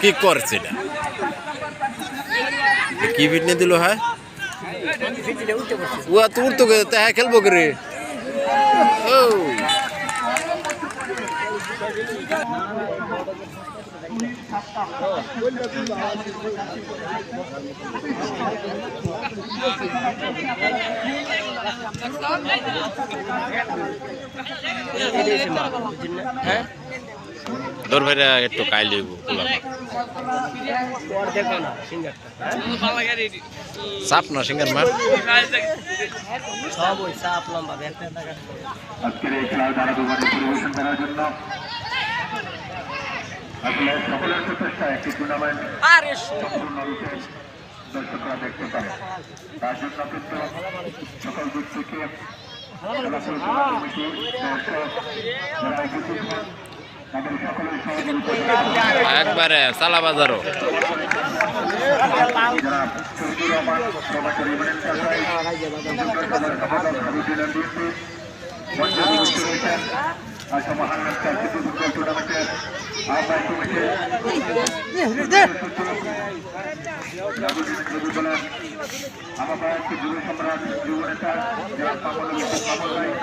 কি করছে এ কি ফিটনে দিল হ্যাঁ? উয়া তোর তো হ্যাঁ খেলব করে ও। তোর ভাইরা একটু কাইলে সাপ না সিঙ্গার মার সব ওই চাপ লম্বা আজকের এই খেলার ধারাবাহিক পরিবেশন করার জন্য। আসলে সকলের প্রচেষ্টা একটি টুর্নামেন্ট সম্পূর্ণরূপে দর্শকরা দেখতে পারে তার জন্য কিন্তু সকল দিক থেকে একবারে সালা বাজারও শহীদুর রহমান প্রবাসী রিমান্ড কাছাই হাবিবুল্লাহ বিএনপি মঞ্জুর উপস্থিত রয়েছেন আশা মহানগর চারটি ফুটবল টুর্নামেন্টের আহ্বায়ক কমিটি আহ্বায়ক যুব সম্রাট যুব নেতা যারা কামল কামল রায়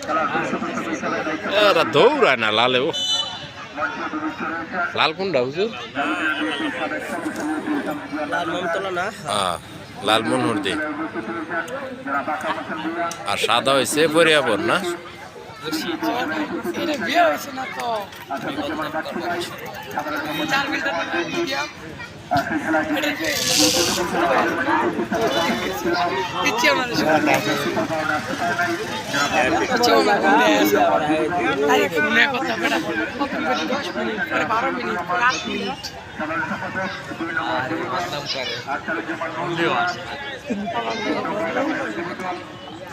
খেলার পরিচালক হিসাবে দায়িত্ব এরা দৌড়ায় না লালে ও মঞ্চে উপস্থিত রয়েছেন লাল কোনটা হুজুর লাল মমতলা না হ্যাঁ লাল মনোহর আর সাদা হয়েছে পরিয়াবর না? বারো মিনিট আট মিনিট আর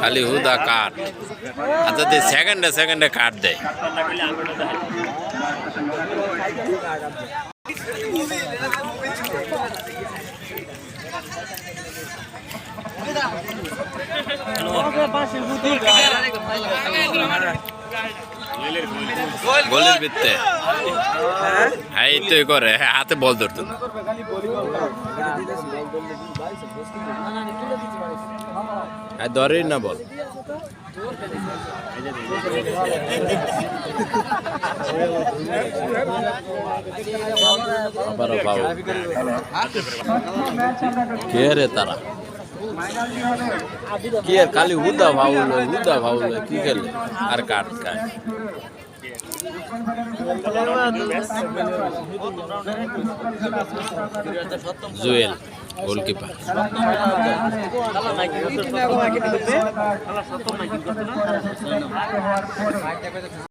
খালি হুদা কাঠ। আর যদি সেকেন্ডে সেকেন্ডে কাঠ দেয়। গোলের ভিত্তে এই তো করে হাতে বল ধরতো না হ্যাঁ ধরেই না বল। আবারও কে রে তারা? কি আর খালি হুদা ভাউল হুদা ভাউল কি খেলে? আর কাট কাট জুয়েল। গোলকিপার।